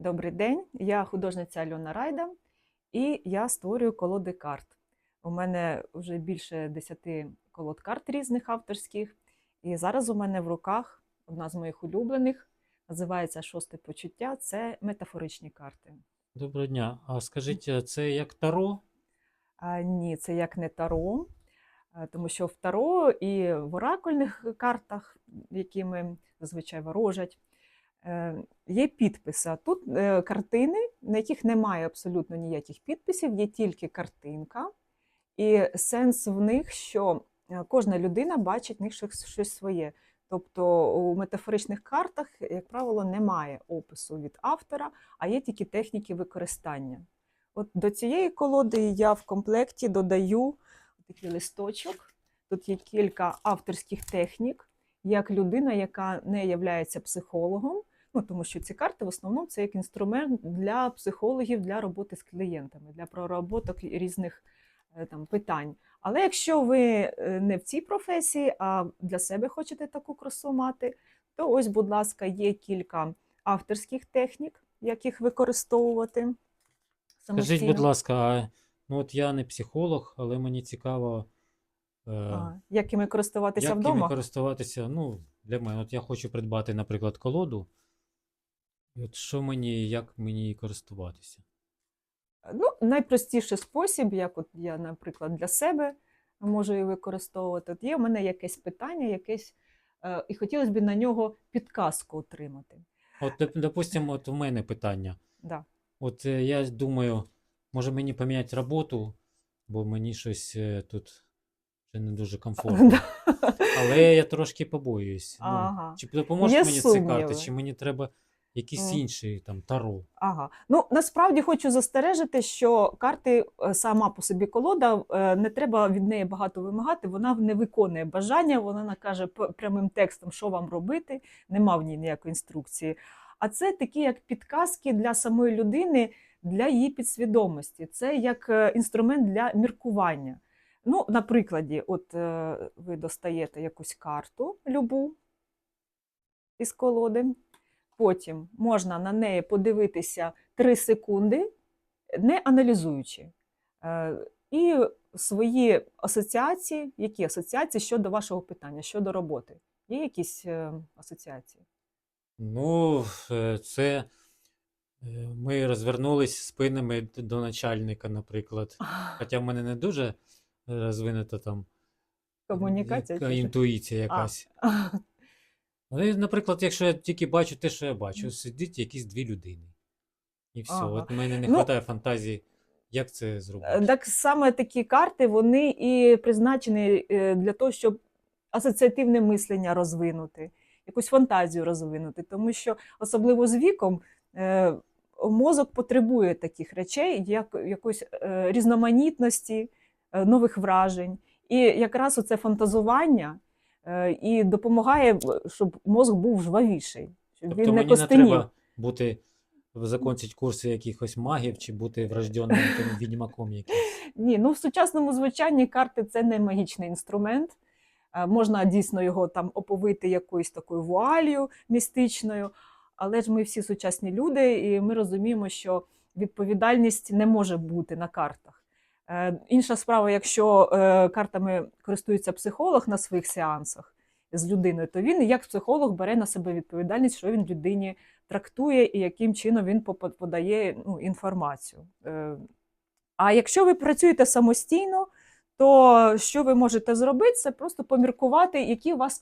Добрий день, я художниця Альона Райда і я створюю колоди карт. У мене вже більше 10 колод карт різних авторських. І зараз у мене в руках одна з моїх улюблених, називається Шосте почуття це метафоричні карти. Доброго дня. А скажіть, це як таро? А, ні, це як не таро, тому що в таро і в оракульних картах, якими зазвичай ворожать, є підписи. Тут е, картини, на яких немає абсолютно ніяких підписів, є тільки картинка. І сенс в них, що е, кожна людина бачить в них щось своє. Тобто у метафоричних картах, як правило, немає опису від автора, а є тільки техніки використання. От до цієї колоди я в комплекті додаю такий листочок. Тут є кілька авторських технік, як людина, яка не є психологом. Ну, тому що ці карти в основному це як інструмент для психологів для роботи з клієнтами, для проработок різних е, там питань. Але якщо ви е, не в цій професії, а для себе хочете таку красу мати, то ось, будь ласка, є кілька авторських технік, як їх використовувати. Скажіть, будь ласка, ну от я не психолог, але мені цікаво, е, А, як іми користуватися як вдома? ними користуватися. Ну, для мене, от я хочу придбати, наприклад, колоду. От що мені, як мені користуватися? Ну, найпростіший спосіб, як от я, наприклад, для себе можу її використовувати. От є в мене якесь питання, якесь, е, і хотілося б на нього підказку отримати. От, допустимо, от у мене питання. Да. От е, я думаю, може мені поміняти роботу, бо мені щось е, тут вже не дуже комфортно. Але я трошки побоююсь. Ну, Ага. Чи допоможе Є мені ці карти, сумніви. чи мені треба якісь інші там таро? Ага. Ну, насправді хочу застережити, що карти е, сама по собі колода, е, не треба від неї багато вимагати, вона не виконує бажання, вона накаже прямим текстом, що вам робити, нема в ній ніякої інструкції. А це такі як підказки для самої людини, для її підсвідомості. Це як е, інструмент для міркування. Ну, на прикладі, от ви достаєте якусь карту любу із колоди. Потім можна на неї подивитися 3 секунди, не аналізуючи. Е, І свої асоціації, які асоціації щодо вашого питання, щодо роботи? Є якісь е, асоціації? Ну, е, це ми розвернулись спинами до начальника, наприклад. Хоча в мене не дуже розвинута там Комунікація? інтуїція якась. Але, наприклад, якщо я тільки бачу те, що я бачу, сидить якісь дві людини. І все. Ага. От в мене не Ну, вистачає фантазії, як це Е, зробити. Так саме такі карти вони і призначені е, для того, щоб асоціативне мислення розвинути, якусь фантазію розвинути. Тому що особливо з віком е, мозок потребує таких речей, як якоїсь е, різноманітності, е, нових вражень. І якраз оце фантазування е, і допомагає, щоб мозок був жвавіший, щоб Тобто він не мені не костенів. треба бути закончити курси якихось магів чи бути врожденним там відьмаком якимось. Ні, ну в сучасному звучанні карти це не магічний інструмент. Е, Можна дійсно його там оповити якоюсь такою вуалью містичною, але ж ми всі сучасні люди, і ми розуміємо, що відповідальність не може бути на картах. Е, Інша справа, якщо е, картами користується психолог на своїх сеансах з людиною, то він як психолог бере на себе відповідальність, що він людині трактує і яким чином він подає ну, інформацію. Е, а якщо ви працюєте самостійно, то що ви можете зробити, це просто поміркувати, які у вас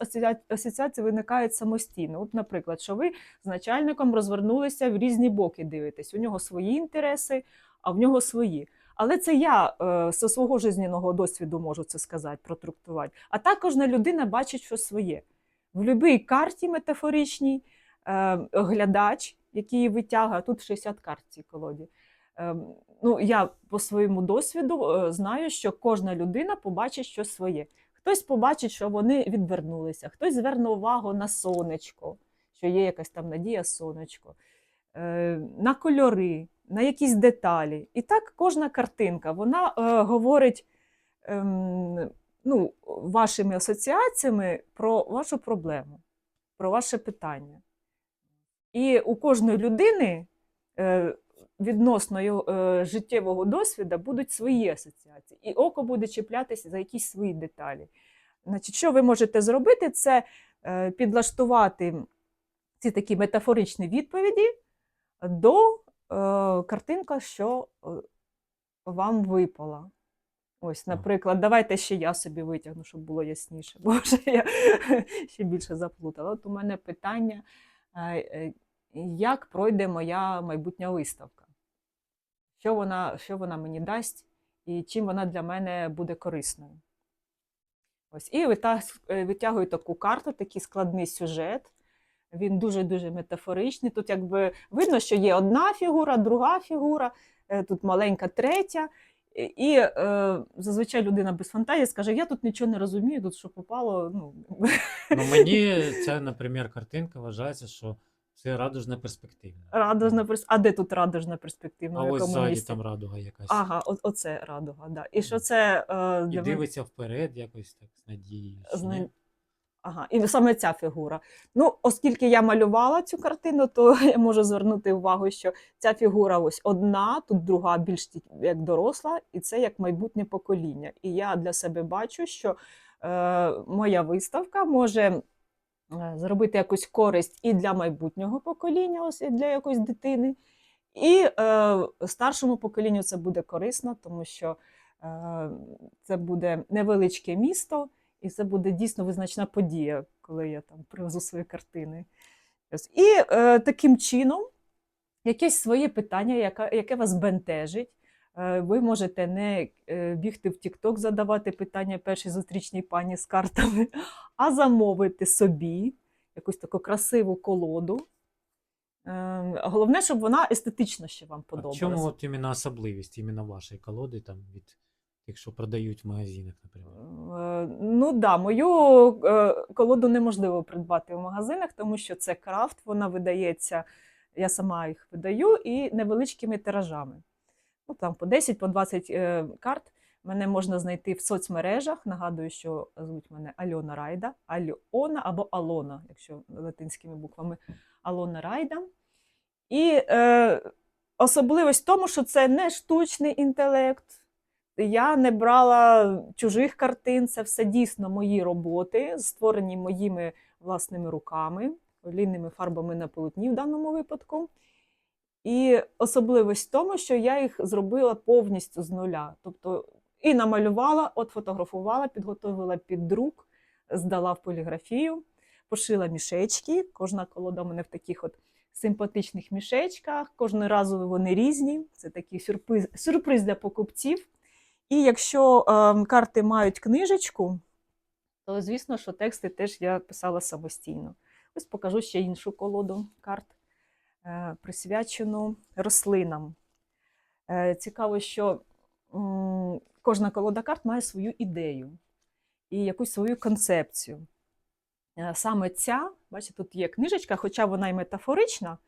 асоціації виникають самостійно. От, наприклад, що ви з начальником розвернулися в різні боки дивитесь. У нього свої інтереси, а в нього свої. Але це я е, зі свого жизненного досвіду можу це сказати, протрактувати. А так кожна людина бачить щось своє. В будь-якій карті метафоричній е, глядач, який її витягує, тут 60 карт в цій колоді. Ем, ну, я по своєму досвіду е, знаю, що кожна людина побачить щось своє. Хтось побачить, що вони відвернулися, хтось зверне увагу на сонечко, що є якась там надія сонечко, е, на кольори, на якісь деталі. І так кожна картинка вона е, говорить ем, ну, вашими асоціаціями про вашу проблему, про ваше питання. І у кожної людини е, відносно його е, життєвого досвіду будуть свої асоціації, і око буде чіплятися за якісь свої деталі. Значить, що ви можете зробити, це е, підлаштувати ці такі метафоричні відповіді до е, картинка, що е, вам випала. Ось, наприклад, давайте ще я собі витягну, щоб було ясніше, Боже, я ще більше заплутала. От у мене питання, е, е, як пройде моя майбутня виставка? Що вона, що вона мені дасть і чим вона для мене буде корисною? Ось, і е, витягую таку карту, такий складний сюжет. Він дуже-дуже метафоричний. Тут якби видно, що є одна фігура, друга фігура, е, тут маленька третя. І е, зазвичай людина без фантазії скаже: я тут нічого не розумію, тут що попало. Ну, Ну, мені ця, наприклад, картинка вважається, що це радужна перспектива. радужна перс... А де тут радужна перспективна? А в ось якому ззаді місці? там радуга якась. Ага, о, оце радуга, да. І що це е, І дивиться вперед якось так з надією. ні? Ага, і саме ця фігура. Ну, оскільки я малювала цю картину, то я можу звернути увагу, що ця фігура ось одна, тут друга більш як доросла, і це як майбутнє покоління. І я для себе бачу, що е, моя виставка може е, зробити якусь користь і для майбутнього покоління, ось і для якоїсь дитини. І е, старшому поколінню це буде корисно, тому що е, це буде невеличке місто, і це буде дійсно визначна подія, коли я там привезу свої картини. І е, таким чином, якесь своє питання, яке, яке вас бентежить. е, Ви можете не е, бігти в TikTok, задавати питання першій зустрічній пані з картами, а замовити собі якусь таку красиву колоду. Е, Головне, щоб вона естетично ще вам А в чому от іменно особливість іменно вашої колоди там від тих, що продають в магазинах, наприклад? Ну да, мою е, колоду неможливо придбати в магазинах, тому що це крафт, вона видається, я сама їх видаю, і невеличкими тиражами. Ну, там по 10, по 20 е, карт. Мене можна знайти в соцмережах. Нагадую, що звуть мене Альона Райда, Альона або Алона, якщо латинськими буквами Алона Райда. І е, особливість в тому, що це не штучний інтелект. Я не брала чужих картин, це все дійсно мої роботи, створені моїми власними руками, олійними фарбами на полотні в даному випадку. І особливість в тому, що я їх зробила повністю з нуля. Тобто і намалювала, от фотографувала, підготовила під друк, здала в поліграфію, пошила мішечки. Кожна колода у мене в таких от симпатичних мішечках. Кожного разу вони різні. Це такий сюрприз, сюрприз для покупців. І якщо е, карти мають книжечку, то звісно, що тексти теж я писала самостійно. Ось покажу ще іншу колоду карт, е, присвячену рослинам. Е, цікаво, що кожна колода карт має свою ідею і якусь свою концепцію. Е, Саме ця, бачите, тут є книжечка, хоча вона і метафорична,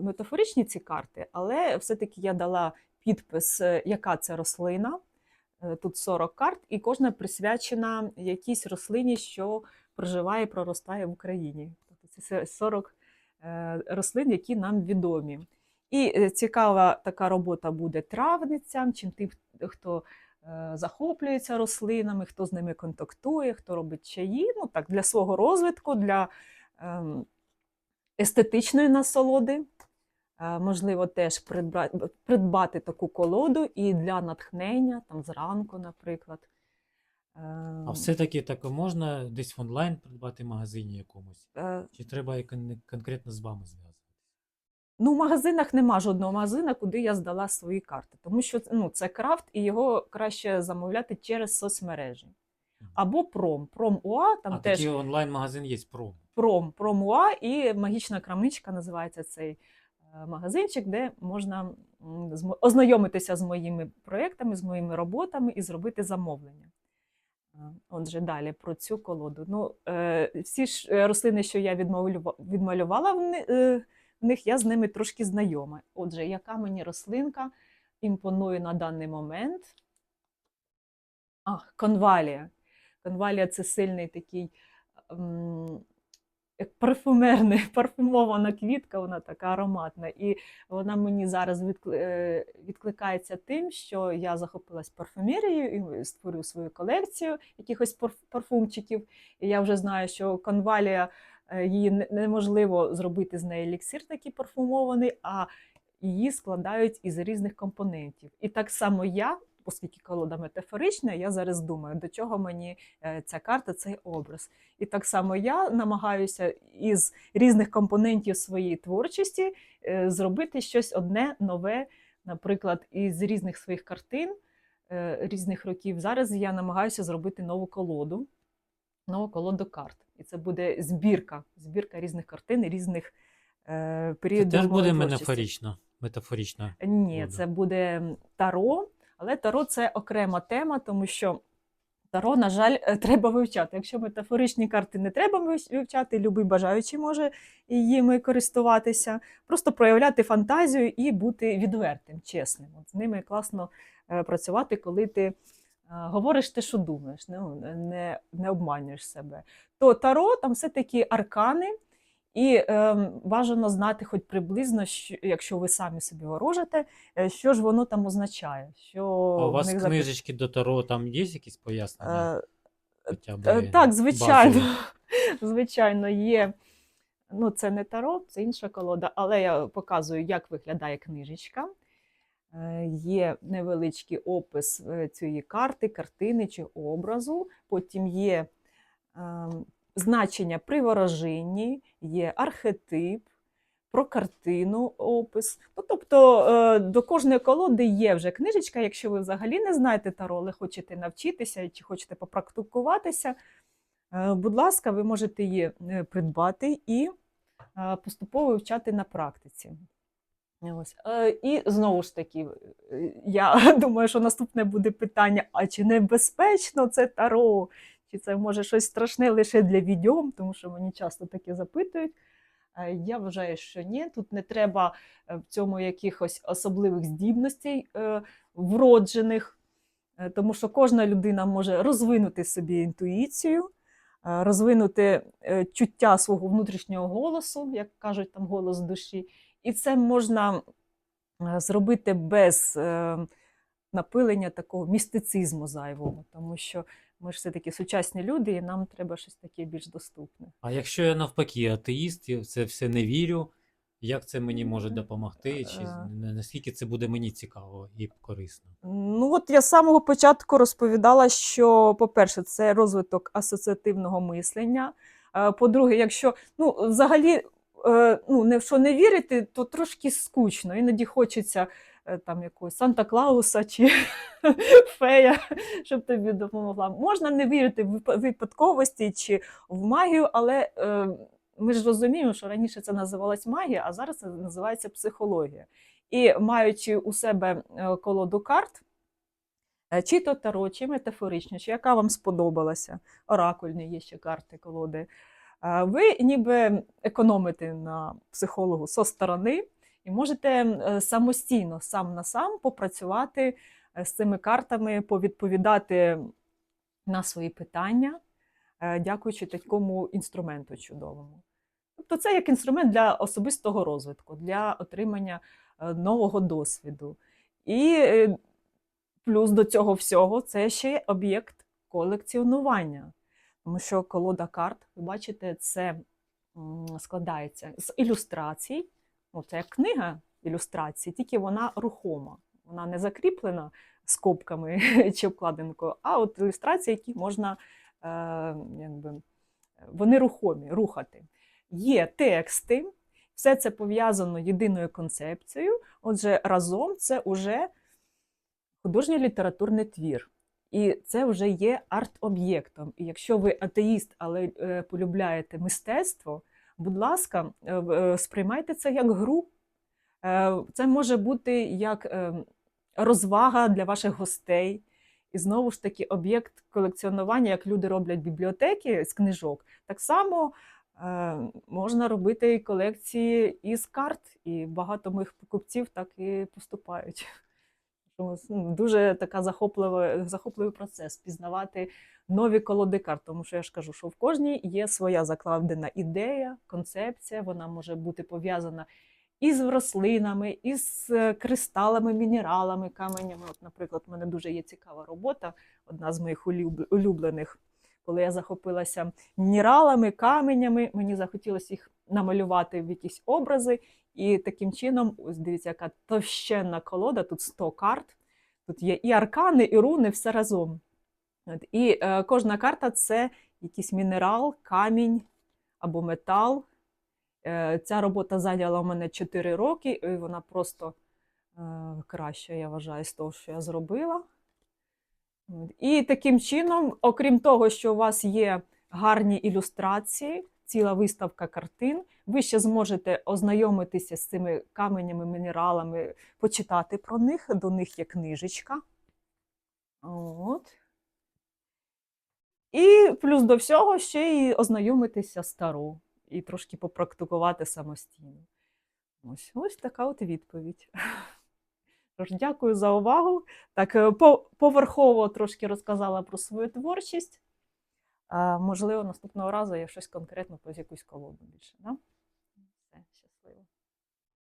метафоричні ці карти, але все-таки я дала підпис, е, яка це рослина. Е, Тут 40 карт, і кожна присвячена якійсь рослині, що проживає і проростає в Україні. Тобто це 40 е, рослин, які нам відомі. І цікава така робота буде травницям, чим тим, хто захоплюється рослинами, хто з ними контактує, хто робить чаї. Ну так, для свого розвитку, для ем, естетичної насолоди. Е, Можливо, теж придбати, придбати таку колоду і для натхнення, там зранку, наприклад. Ем, А все-таки так можна десь в онлайн придбати в магазині якомусь? Е, Чи треба конкретно з вами зв'язуватися? Ну, в магазинах нема жодного магазина, куди я здала свої карти, тому що ну, це крафт, і його краще замовляти через соцмережі. Або пром. Пром УА, там а теж такий онлайн-магазин є пром. пром, пром УА і магічна крамничка називається цей магазинчик, де можна ознайомитися з моїми проєктами, з моїми роботами і зробити замовлення. Е, Отже, далі про цю колоду. Ну, е, всі ж е, рослини, що я відмалювала в ни- е, в них, я з ними трошки знайома. Отже, яка мені рослинка імпонує на даний момент? А, конвалія. Конвалія це сильний такий як парфумерна, парфумована квітка, вона така ароматна. І вона мені зараз е, відкликається тим, що я захопилась парфумерією і створю свою колекцію якихось парф- парфумчиків. І я вже знаю, що конвалія е, її неможливо зробити з неї еліксир такий парфумований, а її складають із різних компонентів. І так само я, оскільки колода метафорична, я зараз думаю, до чого мені е, ця карта, цей образ. І так само я намагаюся із різних компонентів своєї творчості е, зробити щось одне нове, наприклад, із різних своїх картин е, різних років. Зараз я намагаюся зробити нову колоду, нову колоду карт. І це буде збірка, збірка різних картин, різних е, Це теж буде метафорично. метафорично. Ні, буде. це буде таро, але таро це окрема тема, тому що таро, на жаль, е, треба вивчати. Якщо метафоричні карти не треба вив- вивчати, любий бажаючий може їми користуватися, просто проявляти фантазію і бути відвертим, чесним. От з ними класно е, працювати, коли ти е, говориш те, що думаєш, ну, не, не обманюєш себе. То таро там все-таки аркани. І ем, бажано знати хоч приблизно, що, якщо ви самі собі ворожите, е, що ж воно там означає. Що А у вас них книжечки до Таро там є якісь пояснення? Е, Хоча б Е, Так, звичайно. базові? Звичайно, є. Ну, це не таро, це інша колода, але я показую, як виглядає книжечка. Е, Є невеличкий опис е, цієї карти, картини чи образу. Потім є ем, значення при ворожинні, є архетип, про картину опис. Ну, тобто е, до кожної колоди є вже книжечка. Якщо ви взагалі не знаєте таро, але хочете навчитися чи хочете попрактикуватися, е, будь ласка, ви можете її е, придбати і поступово вивчати на практиці. Ось. І знову ж таки, я думаю, що наступне буде питання: а чи небезпечно це таро? Чи це може щось страшне лише для відьом, тому що мені часто таке запитують. Я вважаю, що ні. Тут не треба е, в цьому якихось особливих здібностей е, вроджених, е, тому що кожна людина може розвинути собі інтуїцію, розвинути чуття свого внутрішнього голосу, як кажуть, там голос душі. І це можна зробити без напилення такого містицизму зайвого, тому що ми ж все-таки сучасні люди, і нам треба щось таке більш доступне. А якщо я навпаки атеїст, і в це все не вірю, як це мені може допомогти? Чи Е. наскільки це буде мені цікаво і корисно? Ну, от я з самого початку розповідала, що, по-перше, це розвиток асоціативного мислення. Е, По-друге, якщо ну, взагалі е, ну, не, що не вірити, то трошки скучно. Іноді хочеться е, там якогось Санта-Клауса чи фея, щоб тобі допомогла. Можна не вірити в випадковості чи в магію, але е, ми ж розуміємо, що раніше це називалось магія, а зараз це називається психологія. І маючи у себе е, колоду карт, е, чи то таро, чи метафорично, чи яка вам сподобалася, оракульні є ще карти колоди, е, ви ніби економите на психологу со сторони і можете е, самостійно, сам на сам попрацювати е, з цими картами, повідповідати на свої питання, е, дякуючи такому інструменту чудовому. Тобто це як інструмент для особистого розвитку, для отримання нового досвіду. І плюс до цього всього це ще об'єкт колекціонування. Тому що колода карт, ви бачите, це складається з ілюстрацій. Ну, це як книга ілюстрацій, тільки вона рухома. Вона не закріплена скобками чи обкладинкою, а от ілюстрації, які можна е, якби, вони рухомі, рухати. Є тексти, все це пов'язано єдиною концепцією. Отже, разом це вже художній літературний твір. І це вже є арт-об'єктом. І якщо ви атеїст, але е, полюбляєте мистецтво, будь ласка, е, е, сприймайте це як гру. Е, Це може бути як розвага для ваших гостей. І знову ж таки, об'єкт колекціонування, як люди роблять бібліотеки з книжок, так само можна робити колекції із карт, і багато моїх покупців так і поступають. Ну, Дуже така захопливий, захопливий процес пізнавати нові колоди карт, тому що я ж кажу, що в кожній є своя закладена ідея, концепція, вона може бути пов'язана із рослинами, із е, кристалами, мінералами, каменями. От, наприклад, у мене дуже є цікава робота, одна з моїх улюблених. Коли я захопилася мінералами, каменями, мені захотілося їх намалювати в якісь образи. І таким чином, ось дивіться, яка товщенна колода, тут 100 карт. Тут є і аркани, і руни, все разом. От, і е, кожна карта це якийсь мінерал, камінь або метал. Е, ця робота зайняла у мене 4 роки, і вона просто е, краща, я вважаю, з того, що я зробила. І таким чином, окрім того, що у вас є гарні ілюстрації, ціла виставка картин, ви ще зможете ознайомитися з цими каменями, мінералами, почитати про них. До них є книжечка. От. І плюс до всього ще й ознайомитися з таро і трошки попрактикувати самостійно. Ось, ось така от відповідь. Тож, дякую за увагу. Так, е, поверхово трошки розказала про свою творчість. Можливо, наступного разу я щось конкретно про якусь колоду більше. Да?